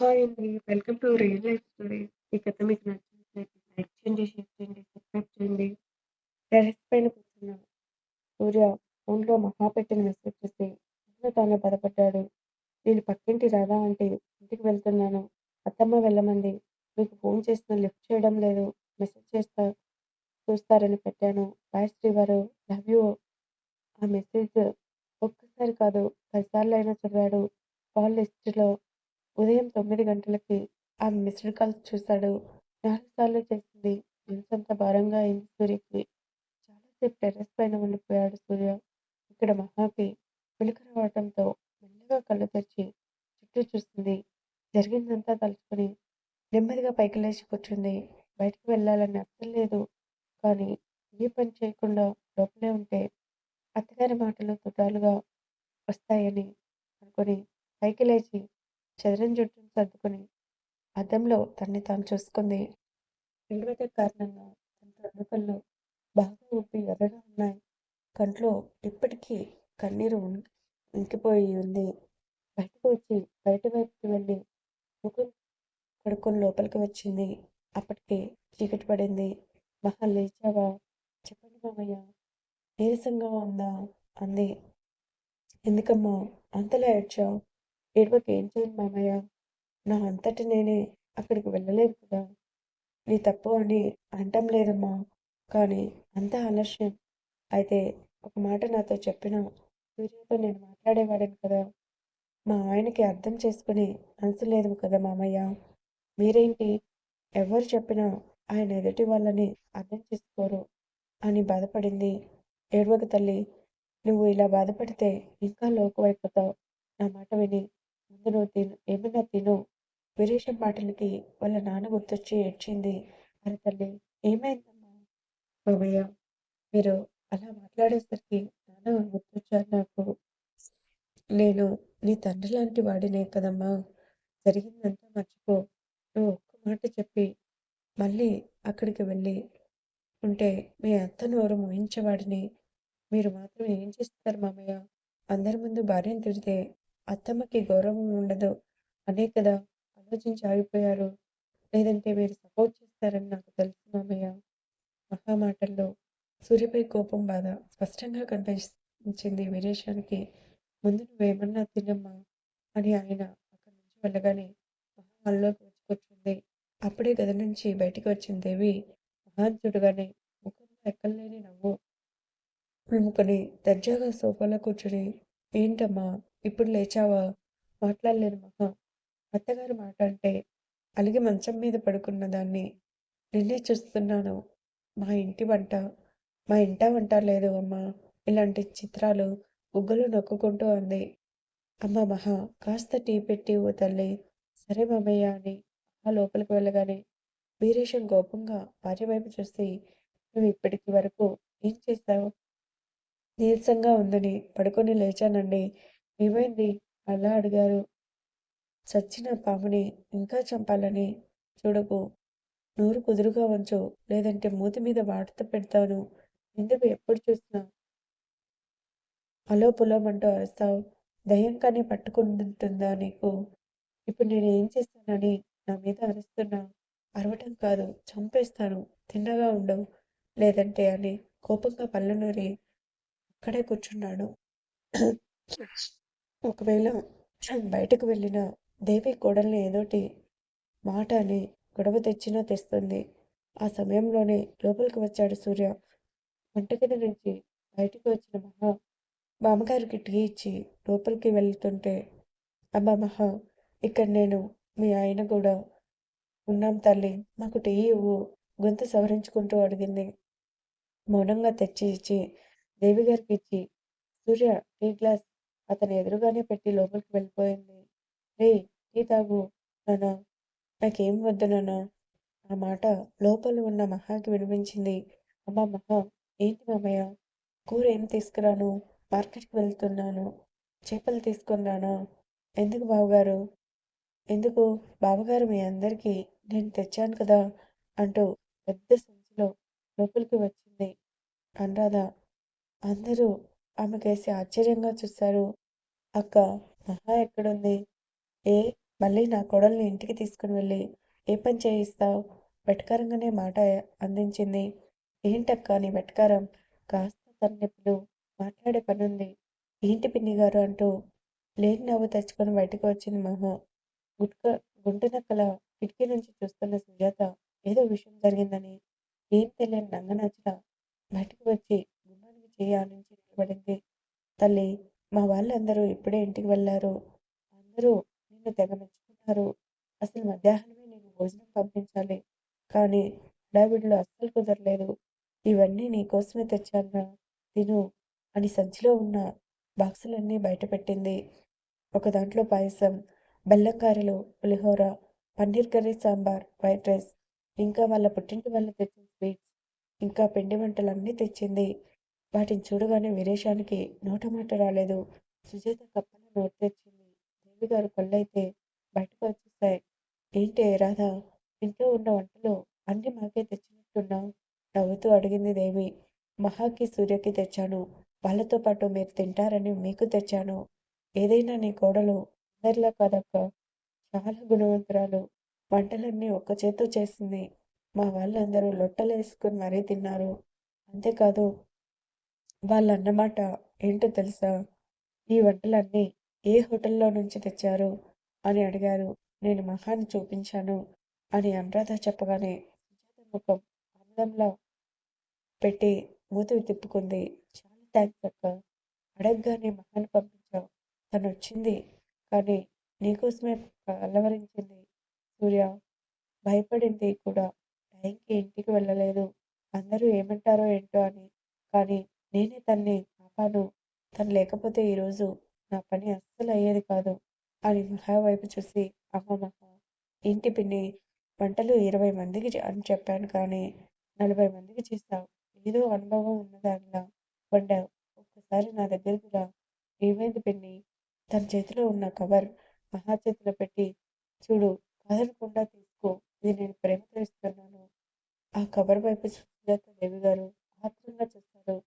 Hi అండి. Welcome to real life story ఈ కథ మీకు నచ్చినట్లయితే లైక్ చేయండి, షేర్ చేయండి, సబ్స్క్రైబ్ చేయండి. టెరెస్ పైన కూర్చున్న సూర్య ఫోన్‌లో మహా పెట్టిన మెసేజ్ చూసి తనలో తానే బాధపడ్డాడు. నేను పక్కింటి రాదా అంటే ఇంటికి వెళ్తున్నాను. అత్తమ్మ వెళ్ళమంది. మీకు ఫోన్ చేసినా లిఫ్ట్ చేయడం లేదు. మెసేజ్ చేస్తా చూస్తారని పెట్టాను. బాయ్ శ్రీవారు. Love you. ఆ మెసేజ్ ఒక్కసారి కాదు పదిసార్లయినా చదివాడు. కాల్ లిస్టులో ఉదయం తొమ్మిది గంటలకి ఆ మిస్డ్ కాల్స్ చూశాడు. నాలుగు సార్లు చేసింది. మనసంత భారంగా అయింది సూర్యకి. చాలాసేపు టెర్రస్ పైన ఉండిపోయాడు సూర్య. ఇక్కడ మహాకి మెలకువ రావడంతో మెల్లగా కళ్ళు తెరిచి చుట్టూ చూసింది. జరిగిందంతా తలుచుకుని నెమ్మదిగా పైకి లేచి కూర్చుంది. బయటకు వెళ్ళాలని అర్థం లేదు. కానీ ఏ పని చేయకుండా లోపలే ఉంటే అత్తగారి మాటలు తుటాలుగా వస్తాయని అనుకుని పైకి లేచి చదరం జుట్టును సర్దుకుని అద్దంలో తన్ని తాను చూసుకుంది. ఏడవటం కారణంగా తన రెండు బాగా ఊపి ఎర్రగా ఉన్నాయి. కంట్లో ఇప్పటికీ కన్నీరు ఇంకిపోయి ఉంది. బయటకు వచ్చి బయట వైపుకి వెళ్ళి ముఖం కడుక్కొని లోపలికి వచ్చింది. అప్పటికి చీకటి పడింది. మహా లేచావా? చెప్పండి మామయ్య. నీరసంగా ఉందా? అంది. ఎందుకమ్మా అంతలా ఏడ్చావు? ఏడవక ఏం చేయను మామయ్య. నా అంతటి నేనే అక్కడికి వెళ్ళలేదు కదా. నీ తప్పు అని అంటం లేదమ్మా. కానీ అంత ఆలస్యం. అయితే ఒక మాట నాతో చెప్పిన సూర్యతో నేను మాట్లాడేవాడిని కదా. మా ఆయనకి అర్థం చేసుకుని మనసు లేదు కదా మామయ్య. మీరేంటి ఎవరు చెప్పినా ఆయన ఎదుటి వాళ్ళని అర్థం చేసుకోరు అని బాధపడింది. ఏడవక తల్లి. నువ్వు ఇలా బాధపడితే ఇంకా లోకువైపోతావు. నా మాట విని ముందు నువ్వు తిను ఏమైనా తిను. వీరేశం మాటలకి వాళ్ళ నాన్న గుర్తొచ్చి ఏడ్చింది. అరె తల్లి ఏమైందమ్మా? మామయ్య మీరు అలా మాట్లాడేసరికి నాన్న గుర్తొచ్చారు నాకు. నేను నీ తండ్రి లాంటి వాడినే కదమ్మా. జరిగిందంతా మర్చిపో. నువ్వు ఒక్క మాట చెప్పి మళ్ళీ అక్కడికి వెళ్ళి ఉంటే మీ అత్త నోరు మోహించేవాడిని మీరు మాత్రం ఏం చేస్తారు మామయ్య? అందరి ముందు భార్యను తిడితే అత్తమ్మకి గౌరవం ఉండదు అనే కదా ఆలోచించి ఆగిపోయారు. లేదంటే మీరు సపోర్ట్ చేస్తారని నాకు తెలుసు మామయ్య. మహా మాటల్లో సూర్యపై కోపం బాధ స్పష్టంగా కనిపించింది వీరేశానికి. ముందు నువ్వేమన్నా తినమ్మా అని ఆయన అక్కడి నుంచి వెళ్ళగానే మహా వచ్చి కూర్చుంది. అప్పుడే గది నుంచి బయటికి వచ్చిన దేవి మహాంతుడుగానే ముఖంలో ఎక్కడలేని నవ్వు నింపుకొని దర్జాగా సోఫాలో కూర్చుని ఏంటమ్మా ఇప్పుడు లేచావా? మాట్లాడలేదు మహా. అత్తగారి మాట అంటే అలిగి మంచం మీద పడుకున్న దాన్ని నిన్నే చూస్తున్నాను. మా ఇంటి వంట మా ఇంట వంట లేదు అమ్మా. ఇలాంటి చిత్రాలు ఉగ్గులు నొక్కుకుంటూ అంది. అమ్మ మహా కాస్త టీ పెట్టి ఓ తల్లి. సరే మామయ్య అని ఆ లోపలికి వెళ్ళగానే వీరేశం కోపంగా భార్య వైపు చూసి నువ్వు ఇప్పటికి వరకు ఏం చేశావు? నీరసంగా ఉందని పడుకొని లేచానండి. ఏమైంది? అలా అడిగారు. చచ్చిన పాముని ఇంకా చంపాలని చూడకు. నోరు కుదురుగా ఉంచు. లేదంటే మూతి మీద వాడత పెడతాను. ఎందుకు ఎప్పుడు చూసినా అలో పులోమంటూ అరుస్తావు? దెయ్యం కానీ పట్టుకుంటుందా నీకు? ఇప్పుడు నేను ఏం చేస్తానని నా మీద అరుస్తున్నా అరవటం కాదు చంపేస్తాను. తిన్నగా ఉండవు లేదంటే అని కోపంగా పళ్ళు నూరి అక్కడే కూర్చున్నాడు. ఒకవేళ బయటకు వెళ్ళిన దేవి కోడల్ని ఏదోటి మాట అని గొడవ తెచ్చినా తెస్తుంది. ఆ సమయంలోనే లోపలికి వచ్చాడు సూర్య. వంటగది నుంచి బయటికి వచ్చిన మహా బామ్మగారికి టీ ఇచ్చి లోపలికి వెళ్తుంటే అబ్బా మహా ఇక్కడ నేను మీ ఆయన కూడా ఉన్నాం తల్లి. మాకు టీ ఇవ్వు గొంతు సవరించుకుంటూ అడిగింది. మౌనంగా తెచ్చి ఇచ్చి దేవి గారికి ఇచ్చి సూర్య టీ గ్లాస్ అతని ఎదురుగానే పెట్టి లోపలికి వెళ్ళిపోయింది. రే టీ తాగు నానా నాకేం వద్దు నానా ఆ మాట లోపల ఉన్న మహాకి వినిపించింది. అమ్మా మహా ఏంటి మామయ్య? కూర ఏం తీసుకురాను? మార్కెట్కి వెళ్తున్నాను. చేపలు తీసుకున్నానా రానా? ఎందుకు బావగారు? ఎందుకు? బావగారు మీ అందరికీ నేను తెచ్చాను కదా అంటూ పెద్ద సంచిలో లోపలికి వచ్చింది అనురాధ. అందరూ ఆమెకేసి ఆశ్చర్యంగా చూశారు. అక్క మహా ఎక్కడుంది? ఏ మళ్ళీ నా కోడల్ని ఇంటికి తీసుకుని వెళ్ళి ఏ పని చేయిస్తావు? వెటకారంగానే మాట అందించింది. ఏంటక్క నీ వెటకారం? కాస్త తలనొప్పులు. మాట్లాడే పనుంది. ఏంటి పిన్ని గారు అంటూ లేని నవ్వు తెచ్చుకొని బయటకు వచ్చింది మహు. గుట్క గుంటనక్కల కిటికీ నుంచి చూస్తున్న సుజాత ఏదో విషయం జరిగిందని ఏం తెలియని నంగనచ్చట బయటకు వచ్చి గుమ్మానికి చేయి ఆనించి నిలబడింది. తల్లి మా వాళ్ళందరూ ఇప్పుడే ఇంటికి వెళ్ళారు. అందరూ నిన్ను తెగ మెచ్చుకున్నారు. అసలు మధ్యాహ్నమే నేను భోజనం పంపించాలి. కానీ హడావిడిలో అస్సలు కుదరలేదు. ఇవన్నీ నీ కోసమే తెచ్చానా తిను అని సంచిలో ఉన్న బాక్సులన్నీ బయట పెట్టింది ఒక దాంట్లో పాయసం బెల్లం పులిహోర paneer curry sambar white rice ఇంకా వాళ్ళ పుట్టింటి వాళ్ళు తెచ్చిన స్వీట్స్ ఇంకా పిండి వంటలన్నీ తెచ్చింది. వాటిని చూడగానే వీరేశానికి నోట మాట రాలేదు. సుజాత కప్పన నోట్ తెచ్చింది దేవి గారు కళ్ళైతే బయటకు వచ్చేస్తాయి ఏంటి రాధా ఇంట్లో ఉన్న వంటలు అన్ని మాకే తెచ్చినట్టున్నావు? నవ్వుతూ అడిగింది దేవి. మహాకి సూర్యకి తెచ్చాను. వాళ్ళతో పాటు మీరు తింటారని మీకు తెచ్చాను. ఏదైనా నీ కోడలు అందరిలా కాదక్క. చాలా గుణవంతురాలు. వంటలన్నీ ఒక్క చేత్తో చేసింది. మా వాళ్ళందరూ లొట్టలు వేసుకుని మరీ తిన్నారు. అంతేకాదు వాళ్ళు అన్నమాట ఏంటో తెలుసా? ఈ వంటలన్నీ ఏ హోటల్లో నుంచి తెచ్చారు? అని అడిగారు. నేను మహాన్ని చూపించాను అని అనురాధ చెప్పగానే ముఖం ఆనందంలో పెట్టి మూతి తిప్పుకుంది. చాలా థ్యాంక్స్ అక్క. అడగగానే మహాన్ పంపించావు. తను వచ్చింది. కానీ నీకోసమే అలవరించింది సూర్య. భయపడింది కూడా. టైంకి ఇంటికి వెళ్ళలేదు. అందరూ ఏమంటారో ఏంటో అని. కానీ నేనే తన్ని ఆపాను తను లేకపోతే ఈరోజు నా పని అస్సలు అయ్యేది కాదు అని మహా వైపు చూసి అమ్మ మహా ఇంటి పిన్ని? వంటలు ఇరవై మందికి అని చెప్పాను కానీ నలభై మందికి చేస్తావు ఏదో అనుభవం ఉన్నదానిలా వండావు. ఒక్కసారి నా దగ్గరికి రా. ఏమైంది పిన్ని? తన చేతిలో ఉన్న కవర్ మహా చేతిలో పెట్టి చూడు కాదనకుండా తీసుకో. ఇది నేను ప్రేమతో ఇస్తున్నాను. ఆ కవర్ వైపు సుజాత దేవి గారు ఆత్రంగా చూస్తూ